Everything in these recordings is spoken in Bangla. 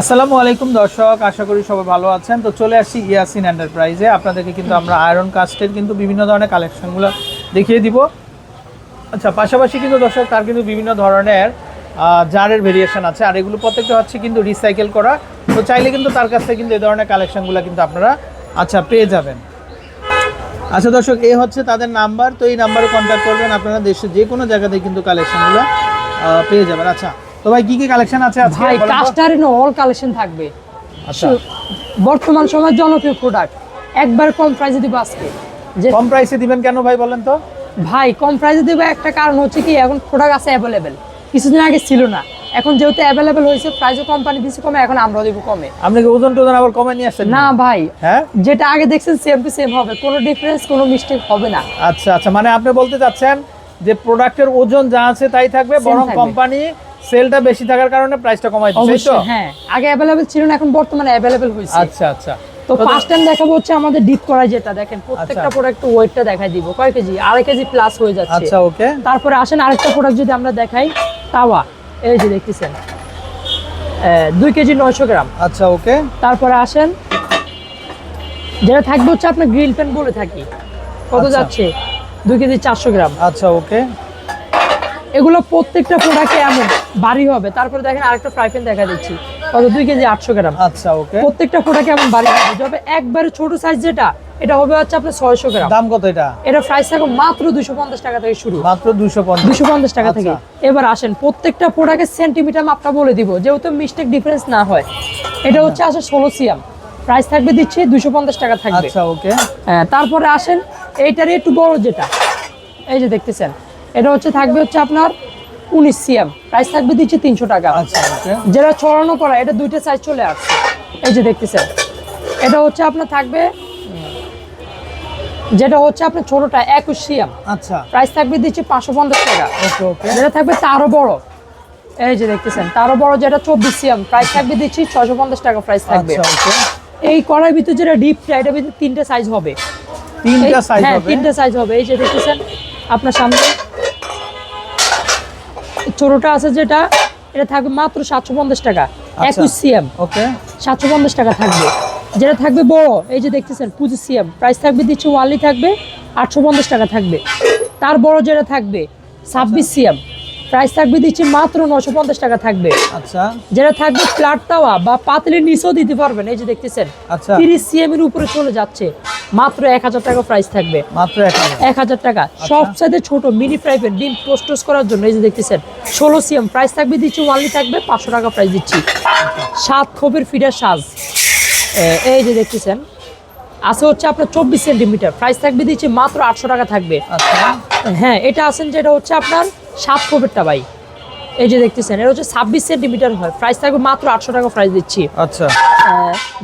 আসসালামু আলাইকুম দর্শক, আশা করি সবাই ভালো আছেন। তো চলে আসি ইয়াসিন এন্টারপ্রাইজে আপনাদেরকে কিন্তু আমরা আয়রন কাস্টের কিন্তু বিভিন্ন ধরনের কালেকশনগুলো দেখিয়ে দিব। আচ্ছা পাশাপাশি কিন্তু দর্শক, তার কিন্তু বিভিন্ন ধরনের জারের ভেরিয়েশন আছে। আর এগুলো প্রত্যেকটা হচ্ছে কিন্তু রিসাইকেল করা। তো চাইলে কিন্তু তার কাছ থেকে কিন্তু এই ধরনের কালেকশনগুলো কিন্তু আপনারা আচ্ছা পেয়ে যাবেন। আচ্ছা দর্শক এই হচ্ছে তাদের নাম্বার তো এই নাম্বারে কন্ট্যাক্ট করবেন আপনারা। দেশের যে কোনো জায়গাতে কিন্তু কালেকশনগুলো পেয়ে যাবেন। আচ্ছা তো ভাই কি কি কালেকশন আছে আজকে? ভাই? কাস্টারে অল কালেকশন থাকবে। আচ্ছা। বর্তমান সময় জনপ্রিয় প্রোডাক্ট একবার কম প্রাইসে দিব আজকে। যে কম প্রাইসে দিবেন কেন ভাই বলেন তো? ভাই কম প্রাইসে দেবো একটা কারণ হচ্ছে কি এখন প্রোডাক্ট আছে অ্যাভেলেবেল কিছুদিন আগে ছিল না। এখন যেহেতু অ্যাভেলেবেল হয়েছে প্রাইসও কোম্পানি দিচ্ছে কমে এখন আমরাও দেবো কমে। আপনি কি ওজন টোজন আবার কমে নিয়ে আসছেন? না ভাই। হ্যাঁ? যেটা আগে দেখছেন সেম টু সেম হবে। কোনো ডিফারেন্স কোনো মিস্টেক হবে না। আচ্ছা আচ্ছা। মানে আপনি বলতে চাচ্ছেন যে প্রোডাক্টের ওজন যা আছে তাই থাকবে বরং কোম্পানি সেলটা বেশি থাকার কারণে প্রাইসটা কমাই দিচ্ছে তো? হ্যাঁ। আগে অ্যাভেলেবেল ছিল না এখন বর্তমানে অ্যাভেলেবেল হয়েছে। আচ্ছা আচ্ছা। তো ফার্স্ট টাইম দেখাবো হচ্ছে আমাদের ডিপ করা যেটা দেখেন প্রত্যেকটা আচ্ছা। প্রোডাক্ট ওয়েটটা দেখাই দিব। কয় কেজি? আড়াই কেজি প্লাস হয়ে যাচ্ছে। আচ্ছা ওকে তারপরে আসেন আরেকটা প্রোডাক্ট যদি আমরা দেখাই তাওয়া। এই যে দেখতেছেন। দুই কেজি নয়শো গ্রাম। আচ্ছা ওকে তারপরে আসেন যেটা থাকবে হচ্ছে আপনার গ্রিল প্যান বলে থাকি। কত আচ্ছা। যাচ্ছে? দুই কেজি চারশো গ্রাম। আচ্ছা ওকে এগুলো প্রত্যেকটা প্রোডাক্টে এমন বাড়ি হবে। তারপরে দেখেন আরেকটা ফ্রাই প্যান দেখা দিচ্ছি। কত? দুই কেজি আটশো গ্রাম। আচ্ছা ওকে প্রত্যেকটা প্রোডাক্টে এমন বাড়ি হবে। তবে একবারে ছোট সাইজ যেটা এটা হবে হচ্ছে আপনার ছয়শো গ্রাম। দাম কত এটা? এটা প্রাইস থাকবে মাত্র দুশো পঞ্চাশ টাকা থেকে শুরু। মাত্র দুশো দুশো পঞ্চাশ টাকা থেকে। আচ্ছা। এবার আসেন প্রত্যেকটা প্রোডাক্টের সেন্টিমিটার মাপটা বলে দিব যেহেতু মিস্টেক ডিফারেন্স না হয়। এটা হচ্ছে আসে ষোলো সিএম প্রাইস থাকবে দিচ্ছি দুশো পঞ্চাশ টাকা থাকবে। আচ্ছা ওকে হ্যাঁ, তারপরে আসেন এইটারই একটু বড় যেটা। এই যে দেখতেছেন এটা হচ্ছে থাকবে হচ্ছে আপনার উনিশ সিএম। প্রাইস থাকবে দিচ্ছি তিনশো টাকা। আচ্ছা যেটা ছড়ানো করা এটা দুইটা সাইজ চলে আসছে। এই যে দেখতেছেন এটা হচ্ছে আপনার থাকবে যেটা হচ্ছে আপনার ছোটটা একুশ সিএম। আচ্ছা। প্রাইস থাকবে দিচ্ছি পাঁচশো পঞ্চাশ টাকা। যেটা থাকবে তারও বড়। এই যে দেখতেছেন তারও বড় যেটা চব্বিশ সিএম। প্রাইস থাকবে দিচ্ছি ছয়শো পঞ্চাশ টাকা প্রাইস থাকবে। আচ্ছা এই কড়াই ভিতরে যেটা ডিপটা এটা ভিতরে তিনটে সাইজ হবে। তিনটা সাইজ হ্যাঁ হবে? তিনটে সাইজ হবে। এই যে দেখতেছেন আপনার সামনে ছোটটা আছে যেটা এটা থাকবে মাত্র সাতশো পঞ্চাশ টাকা আচ্ছা। একুশ সিএম ওকে। সাতশো পঞ্চাশ টাকা থাকবে। যেটা থাকবে বড় এই যে দেখতেছেন পঁচিশ সিএম প্রাইস থাকবে দিচ্ছি ওয়ানলি থাকবে আটশো পঞ্চাশ টাকা থাকবে। তার বড় যেটা থাকবে ছাব্বিশ সিএম প্রাইস থাকবে দিচ্ছি মাত্র নশো পঞ্চাশ টাকা থাকবে। আচ্ছা। যেটা থাকবে ফ্ল্যাট তাওয়া বা পাতলের নিচেও দিতে পারবেন এই যে দেখতেছেন। আচ্ছা। তিরিশ সিএম এর উপরে চলে যাচ্ছে। মাত্র এক হাজার টাকা প্রাইস থাকবে। মাত্র এক হাজার। টাকা। আচ্ছা। সব সাইজে ছোট মিনি ফ্রাই প্যান ডিম টোস্ট টোস্ট করার জন্য এই যে দেখতেছেন ষোলো সিএম প্রাইস থাকবে দিচ্ছি ওয়ানলি থাকবে পাঁচশো টাকা প্রাইস দিচ্ছি। সাত খোপের ফিডার সাজ। এই যে দেখতেছেন আছে হচ্ছে আপনার চব্বিশ সেন্টিমিটার প্রাইস থাকবে দিচ্ছি মাত্র আটশো টাকা থাকবে। আচ্ছা। হ্যাঁ এটা আছেন যেটা হচ্ছে আপনার সাত খোপেরটা ভাই। এই যে দেখতেছেন এটা হচ্ছে ছাব্বিশ সেন্টিমিটার হয়। প্রাইস থাকবে মাত্র আটশো টাকা প্রাইস দিচ্ছি। আচ্ছা।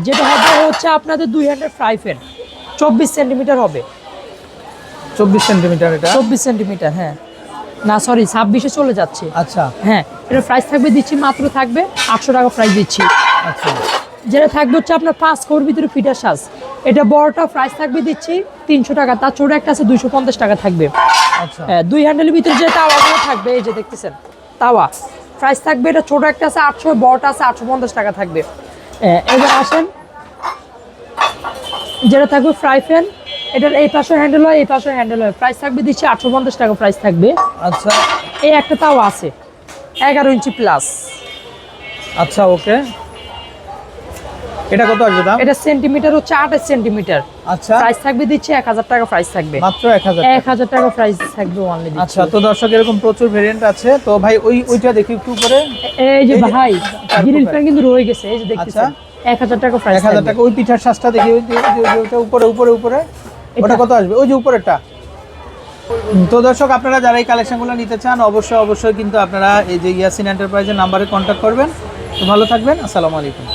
যেটা হবে হচ্ছে আপনাদের দুই হান্ড্রেড ফ্রাই প্যান চব্বিশ সেন্টিমিটার হবে। চব্বিশ সেন্টিমিটার এটা? চব্বিশ সেন্টিমিটার হ্যাঁ। না সরি ছাব্বিশে চলে যাচ্ছে। আচ্ছা। হ্যাঁ এটা প্রাইস থাকবে দিচ্ছি মাত্র থাকবে আটশো টাকা প্রাইস দিচ্ছি। আচ্ছা। যেটা থাকবে হচ্ছে আপনার পাঁচ খোর ভিতরে ফিটার সাজ। এটা বড়টা প্রাইস থাকবে দিচ্ছি তিনশো টাকা তার ছোট একটা আছে দুইশো পঞ্চাশ টাকা থাকবে। আচ্ছা। হ্যাঁ দুই হ্যান্ডেলের ভিতরে যে তাওয়াগুলো থাকবে এই যে দেখতেছেন তাওয়া। প্রাইস থাকবে এটা ছোট একটা আছে আটশো বড়টা আছে আটশো পঞ্চাশ টাকা থাকবে। হ্যাঁ, এবার আসেন যেটা থাকবে ফ্রাই প্যান এটার এই পাশে হ্যান্ডেল হয় এই পাশে হ্যান্ডেল হয়। প্রাইস থাকবে দিচ্ছি আটশো পঞ্চাশ টাকা প্রাইস থাকবে। আচ্ছা। এই একটা তাও আছে এগারো ইঞ্চি প্লাস আচ্ছা ওকে। এটা কত আসবে দাম? এটা সেন্টিমিটার হচ্ছে আঠাশ সেন্টিমিটার আচ্ছা। প্রাইস থাকবে দিচ্ছি এক হাজার টাকা প্রাইস থাকবে। মাত্র এক হাজার এক হাজার টাকা প্রাইস থাকবে অনলি আচ্ছা তো দর্শক এরকম প্রচুর ভেরিয়েন্ট আছে তো ভাই ওই ওইটা দেখি একটু উপরে। এই যে ভাই গ্রিল ফ্যান কিন্তু রয়ে গেছে এই যে দেখতেছেন। এক হাজার টাকা এক হাজার টাকা ওই পিঠার শ্বাসটা দেখি ওইটা উপরে উপরে উপরে? ওটা কত আসবে? ওই যে উপরেরটা। তো দর্শক আপনারা যারা এই কালেকশনগুলো নিতে চান অবশ্যই অবশ্যই কিন্তু আপনারা এই যে ইয়াসিন এন্টারপ্রাইজের নাম্বারে কন্ট্যাক্ট করবেন। তো ভালো থাকবেন আসসালামু আলাইকুম।